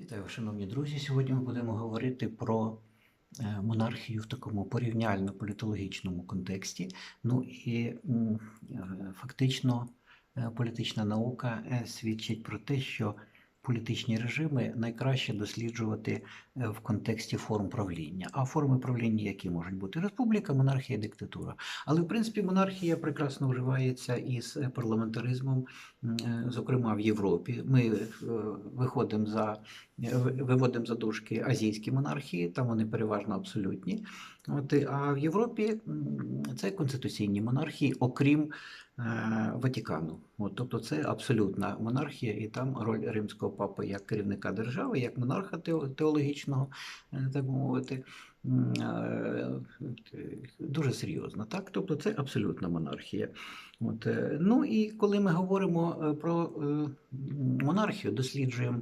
Вітаю, шановні друзі. Сьогодні ми будемо говорити про е, монархію в такому порівняльно-політологічному контексті. Ну і е, фактично е, політична наука свідчить про те, що політичні режими найкраще досліджувати е, в контексті форм правління. А форми правління які можуть бути? Республіка, монархія, диктатура. Але в принципі монархія прекрасно вживається із е, парламентаризмом, е, зокрема в Європі. Ми виходимо за виводимо за дужки азійські монархії, там вони переважно абсолютні. От, а в Європі це конституційні монархії, окрім Ватикану. От, тобто це абсолютна монархія, і там роль римського папи як керівника держави, як монарха теологічного, е, так мовити, е, дуже серйозна. Так? Тобто це абсолютна монархія. От, е, ну і коли ми говоримо е, про е, монархію, досліджуємо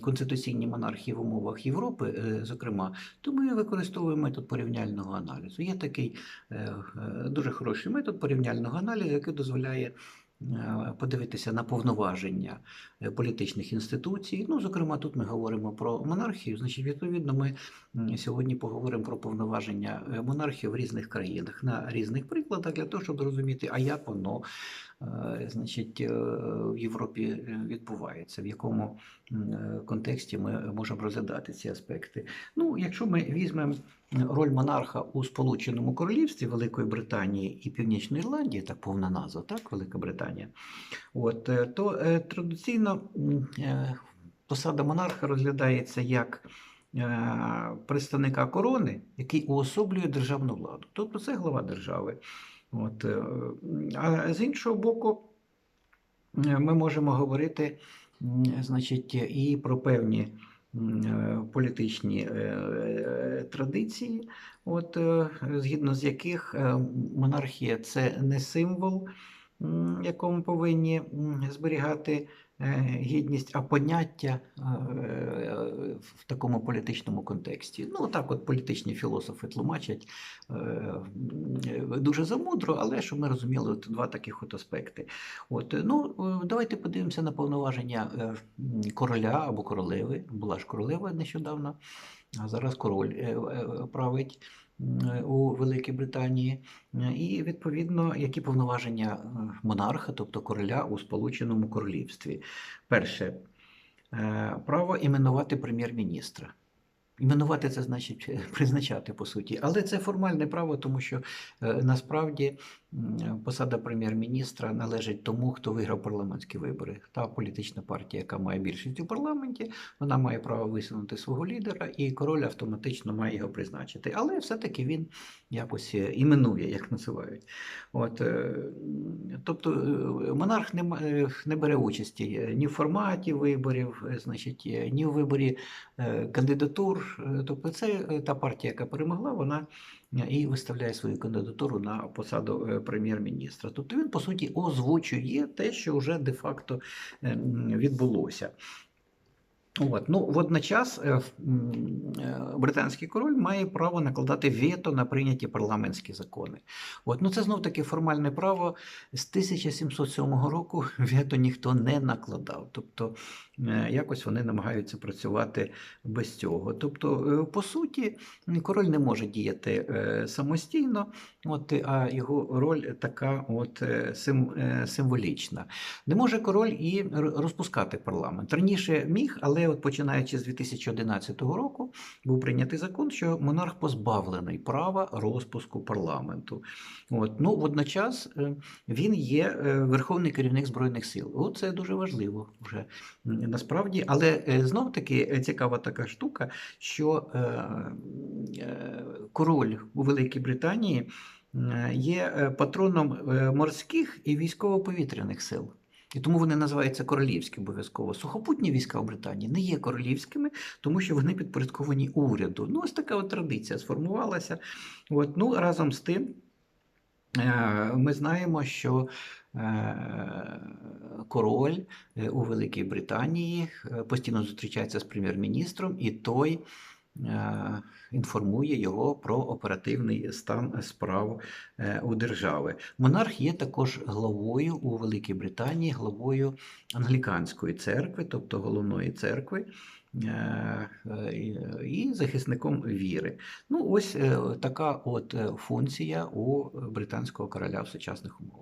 конституційні монархії в умовах Європи, е, зокрема, то ми використовуємо метод порівняльного аналізу. Є такий е, дуже хороший метод порівняльного аналізу, який дозволяє подивитися на повноваження е, політичних інституцій. Ну, зокрема, тут ми говоримо про монархію. Значить, відповідно, ми сьогодні поговоримо про повноваження е, монархії в різних країнах на різних прикладах для того, щоб зрозуміти, а як воно е, значить, е, в Європі е, відбувається, в якому е, контексті ми можемо розглядати ці аспекти. Ну, якщо ми візьмемо роль монарха у Сполученому Королівстві Великої Британії і Північної Ірландії, так повна назва, так, Велика Британія, от, е, то е, традиційно е, посада монарха розглядається як е, представника корони, який уособлює державну владу. Тобто це глава держави. От, е, а з іншого боку, ми можемо говорити значить, і про певні е, політичні е, традиції, от, згідно з яких монархія це не символ, якому повинні зберігати е, гідність, а поняття е, в такому політичному контексті. Ну, так от політичні філософи тлумачать е, дуже замудро, але щоб ми розуміли от два таких от аспекти. От, ну, давайте подивимося на повноваження короля або королеви. Була ж королева нещодавно, а зараз король править у Великій Британії. І відповідно, які повноваження е, монарха, тобто короля у Сполученому Королівстві. Перше, е, право іменувати прем'єр-міністра. Іменувати це значить е, призначати по суті, але це формальне право, тому що насправді посада прем'єр-міністра належить тому, хто виграв парламентські вибори. Та політична партія, яка має більшість у парламенті, вона має право висунути свого лідера, і король автоматично має його призначити. Але все-таки він якось е, іменує, як називають. От, е, тобто е, монарх не, не бере участі ні в форматі виборів, значить, ні в виборі кандидатур. Тобто це та партія, яка перемогла, вона і виставляє свою кандидатуру на посаду е, прем'єр-міністра. Тобто він, по суті, озвучує те, що вже де-факто е, відбулося. От, ну, водночас е, е, британський король має право накладати вето на прийняті парламентські закони. От, ну, це знов таки формальне право. З 1707 року вето ніхто не накладав. Тобто е, якось вони намагаються працювати без цього. Тобто, по суті, король не може діяти самостійно, от, а його роль така от, сим, символічна. Не може король і розпускати парламент. Раніше міг, але от починаючи з 2011 року був прийнятий закон, що монарх позбавлений права розпуску парламенту. От. Ну, водночас е, він є е, верховний керівник Збройних сил. От це дуже важливо вже насправді. Але знов таки цікава така штука, що е, е, король у Великій Британії е, є е, патроном е, морських і військово-повітряних сил. І тому вони називаються королівські обов'язково. Сухопутні війська в Британії не є королівськими, тому що вони підпорядковані уряду. Ну, ось така от традиція сформувалася. От, ну, разом з тим, е, ми знаємо, що е, король е, у Великій Британії постійно зустрічається з прем'єр-міністром, і той інформує його про оперативний стан справ е, у держави. Монарх є також главою у Великій Британії, главою англіканської церкви, тобто головної церкви. е, е, І захисником віри. Ну, ось е, така от е, функція у британського короля в сучасних умовах.